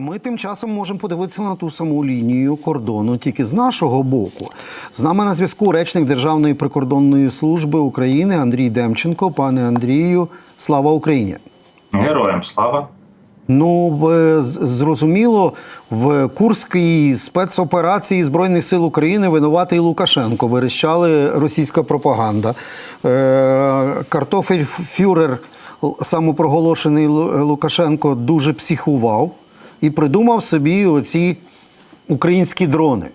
Ми тим часом можемо подивитися на ту саму лінію кордону, тільки з нашого боку. З нами на зв'язку речник Державної прикордонної служби України Андрій Демченко. Пане Андрію, слава Україні! Героям слава. Ну, в- зрозуміло, в Курській спецоперації Збройних сил України винуватий Лукашенко. Верещали російська пропаганда. Е, Картофель Фюрер, самопроголошений Лукашенко, дуже психував і придумав собі оці українські дрони.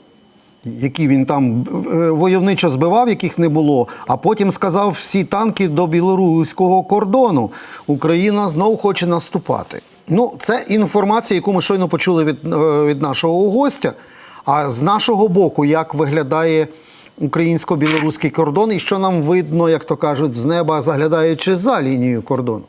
Які він там е, войовничо збивав, яких не було, а потім сказав всі танки до білоруського кордону. Україна знов хоче наступати. Ну, це інформація, яку ми щойно почули від, е, від нашого гостя. А з нашого боку, як виглядає українсько-білоруський кордон, і що нам видно, як то кажуть, з неба, заглядаючи за лінією кордону?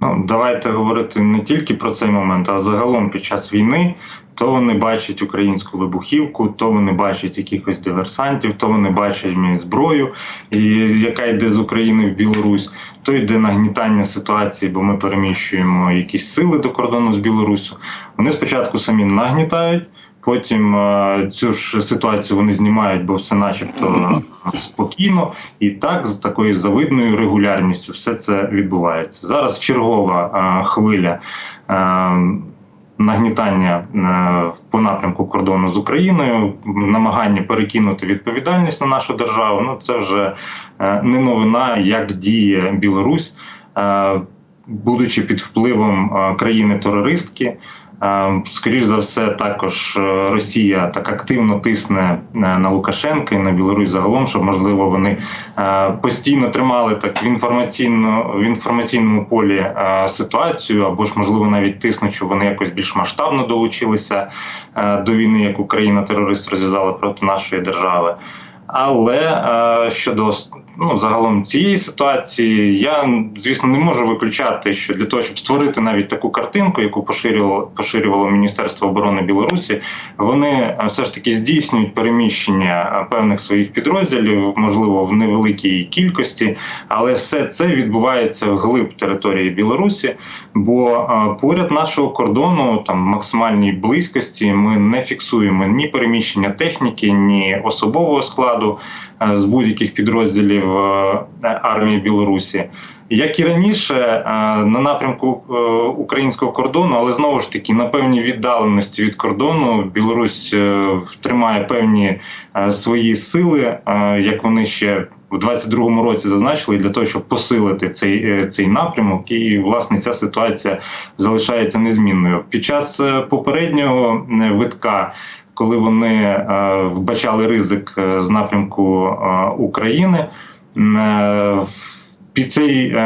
Ну, давайте говорити не тільки про цей момент, а загалом під час війни. То вони бачать українську вибухівку, то вони бачать якихось диверсантів, то вони бачать зброю, і, яка йде з України в Білорусь, то йде нагнітання ситуації, бо ми переміщуємо якісь сили до кордону з Білоруссю. Вони спочатку самі нагнітають. Потім е, цю ж ситуацію вони знімають, бо все начебто спокійно, і так з такою завидною регулярністю все це відбувається. Зараз чергова е, хвиля е, нагнітання по напрямку кордону з Україною, намагання перекинути відповідальність на нашу державу. Ну це вже не новина, як діє Білорусь, будучи під впливом країни-терористки. Е, Скоріш за все, також е, Росія так активно тисне е, на Лукашенка і на Білорусь загалом, щоб можливо вони постійно тримали так в інформаційно в інформаційному полі ситуацію, або ж можливо навіть тиснуть, щоб вони якось більш масштабно долучилися до війни, яку країна терорист розв'язала проти нашої держави. Але е, щодо ну, загалом цієї ситуації, я звісно не можу виключати, що для того, щоб створити навіть таку картинку, яку поширювало поширювало Міністерство оборони Білорусі, вони е, все ж таки здійснюють переміщення е, певних своїх підрозділів, можливо, в невеликій кількості, але все це відбувається вглиб території Білорусі. Бо поряд нашого кордону, там максимальній близькості, ми не фіксуємо ні переміщення техніки, ні особового складу е, з будь-яких підрозділів е, армії Білорусі. Як і раніше, е, на напрямку українського кордону, але знову ж таки на певній віддаленості від кордону Білорусь тримає певні свої сили, як вони ще в 22-му році зазначили для того, щоб посилити цей, цей напрямок, і власне ця ситуація залишається незмінною. Під час попереднього витка. Коли вони е, вбачали ризик е, з напрямку е, України, під цей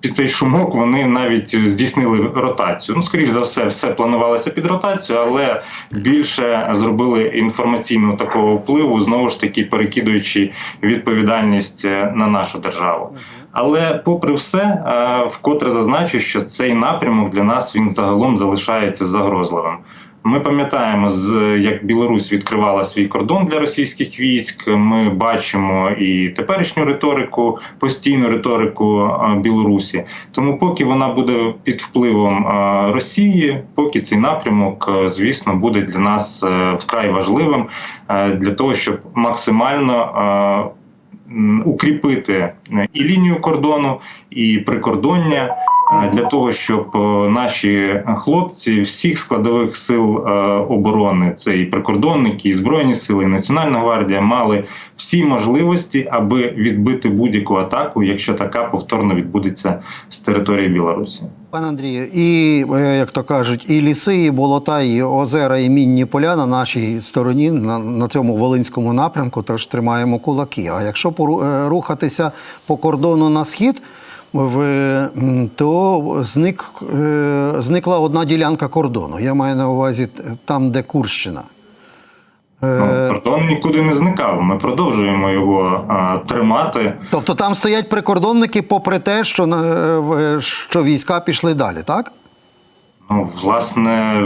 під цей шумок вони навіть здійснили ротацію. Ну, скоріш за все, все планувалося під ротацію, але більше зробили інформаційного такого впливу, знову ж таки перекидуючи відповідальність на нашу державу. Але, попри все, вкотре зазначу, що цей напрямок для нас він загалом залишається загрозливим. Ми пам'ятаємо, як Білорусь відкривала свій кордон для російських військ. Ми бачимо і теперішню риторику, постійну риторику Білорусі. Тому, поки вона буде під впливом Росії, поки цей напрямок, е, звісно, буде для нас е, вкрай важливим е, для того, щоб максимально. Укріпити і лінію кордону, і прикордоння для того, щоб е, наші хлопці всіх складових сил е, оборони, це і прикордонники, і збройні сили, і Національна гвардія, мали всі можливості, аби відбити будь-яку атаку, якщо така повторно відбудеться з території Білорусі. Пане Андрію, і е, як то кажуть, і ліси, і болота, і озера, і мінні поля на нашій стороні, на, на цьому волинському напрямку, тож тримаємо кулаки. А якщо пору- е, рухатися по кордону на схід, в, то зник, е, зникла одна ділянка кордону. Я маю на увазі там, де Курщина. Ну, Е, кордон нікуди не зникав. Ми продовжуємо його е, тримати. Тобто там стоять прикордонники, попри те, що, е, що війська пішли далі, так? Ну, власне,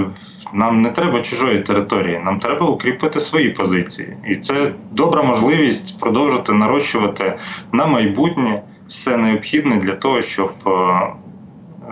нам не треба чужої території, нам треба укріпити свої позиції. І це добра можливість продовжити нарощувати на майбутнє все необхідне для того, щоб е,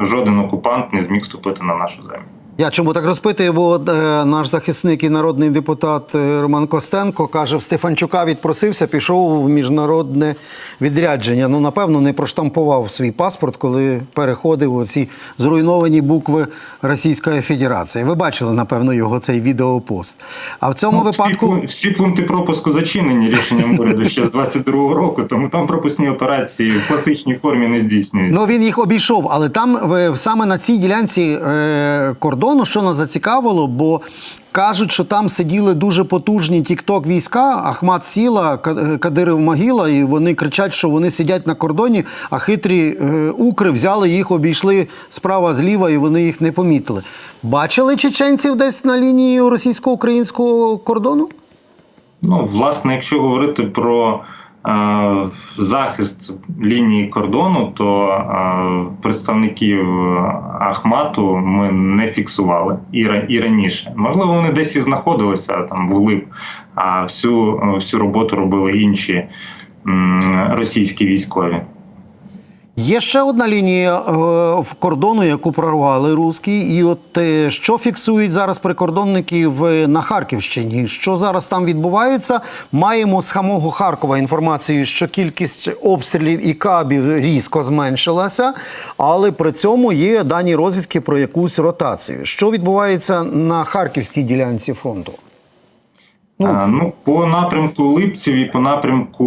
жоден окупант не зміг ступити на нашу землю. Я чому так розпитую, бо е, наш захисник і народний депутат е, Роман Костенко каже, Стефанчука відпросився, пішов в міжнародне відрядження. Ну, напевно, не проштампував свій паспорт, коли переходив у ці зруйновані букви Російської Федерації. Ви бачили, напевно, його цей відеопост. А в цьому Ну, випадку. всі, всі пункти пропуску зачинені рішенням уряду ще з 22-го року, тому там пропускні операції в класичній формі не здійснюються. Ну він їх обійшов, але там саме на цій ділянці е, кордону, що нас зацікавило, бо кажуть, що там сиділи дуже потужні тікток війська, Ахмат Сіла, Кадири в Могила, і вони кричать, що вони сидять на кордоні, а хитрі е, укри взяли їх, обійшли справа зліва, і вони їх не помітили. Бачили чеченців десь на лінії російсько-українського кордону? Ну, власне, якщо говорити про е, захист лінії кордону, то представників Ахмату ми не фіксували і, раніше. Можливо, вони десь і знаходилися там вглиб, а всю, всю роботу робили інші російські військові. Є ще одна лінія е, в кордону, яку прорвали русські. І от е, що фіксують зараз прикордонники в, на Харківщині? Що зараз там відбувається? Маємо з самого Харкова інформацію, що кількість обстрілів і кабів різко зменшилася, але при цьому є дані розвідки про якусь ротацію. Що відбувається на харківській ділянці фронту? Ну, Ну, по напрямку Липців і по напрямку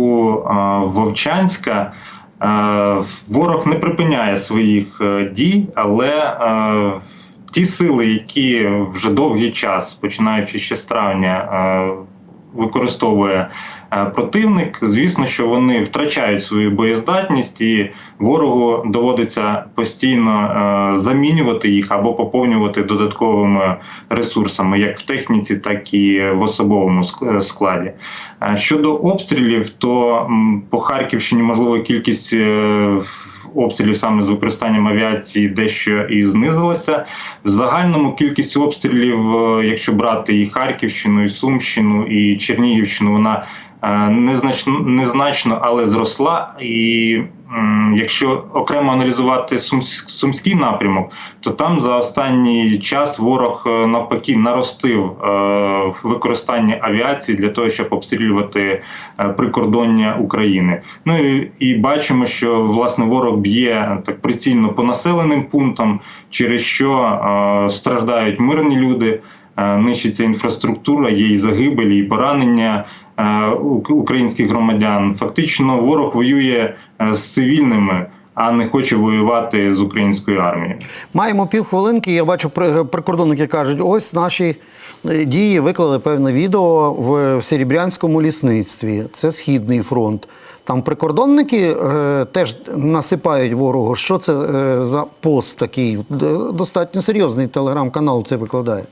Вовчанська ворог не припиняє своїх е, дій, але е, ті сили, які вже довгий час, починаючи ще з травня, е, використовує е, противник, звісно, що вони втрачають свою боєздатність, і ворогу доводиться постійно е, замінювати їх або поповнювати додатковими ресурсами, як в техніці, так і в особовому складі. Е, Щодо обстрілів, то по Харківщині можливо кількість. Обстрілів саме з використанням авіації дещо і знизилася. В загальному кількість обстрілів, е, якщо брати і Харківщину, і Сумщину, і Чернігівщину, вона е, незначно, незначно, але зросла. І якщо окремо аналізувати Сумс- сумський напрямок, то там за останній час ворог е, навпаки наростив е, використання авіації для того, щоб обстрілювати е, прикордоння України. Ну і, і бачимо, що власне ворог б'є так прицільно по населеним пунктам, через що страждають мирні люди. Нищиться інфраструктура, є і загибелі, і поранення українських громадян. Фактично, ворог воює е, з цивільними, а не хоче воювати з українською армією. Маємо півхвилинки. Я бачу, при- прикордонники кажуть, ось наші е, дії виклали певне відео в Серебрянському лісництві. Це Східний фронт. Там прикордонники е, теж насипають ворогу. Що це е, за пост такий? Достатньо серйозний телеграм-канал це викладає.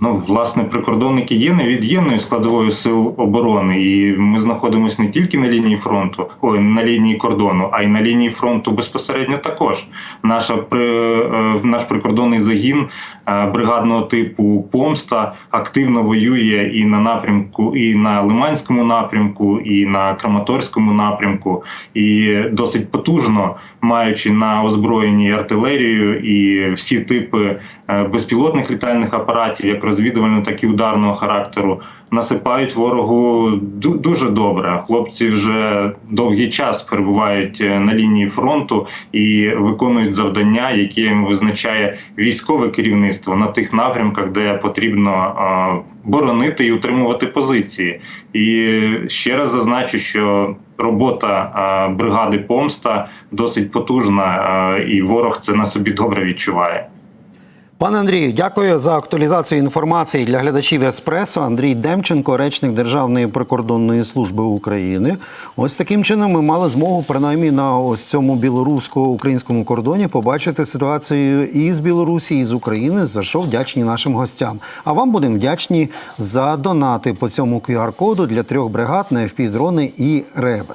Ну, власне, прикордонники є невід'ємною складовою сил оборони, і ми знаходимося не тільки на лінії фронту, ой, на лінії кордону, а й на лінії фронту безпосередньо також. Наша при, е, наш прикордонний загін е, бригадного типу Помста активно воює і на напрямку, і на Лиманському напрямку, і на Краматорському напрямку, і досить потужно, маючи на озброєнні артилерію і всі типи е, безпілотних літальних апаратів, як розвідувального, так і ударного характеру, насипають ворогу дуже добре. Хлопці вже довгий час перебувають е, на лінії фронту і виконують завдання, які їм визначає військове керівництво на тих напрямках, де потрібно е, боронити і утримувати позиції. І ще раз зазначу, що робота е, бригади помста досить потужна, і ворог це на собі добре відчуває. Пане Андрію, дякую за актуалізацію інформації для глядачів Еспресо. Андрій Демченко, речник Державної прикордонної служби України. Ось таким чином ми мали змогу, принаймні на ось цьому білорусько-українському кордоні, побачити ситуацію і з Білорусі, і з України. За що вдячні нашим гостям. А вам будемо вдячні за донати по цьому QR-коду для трьох бригад на FP-дрони і РЕБ.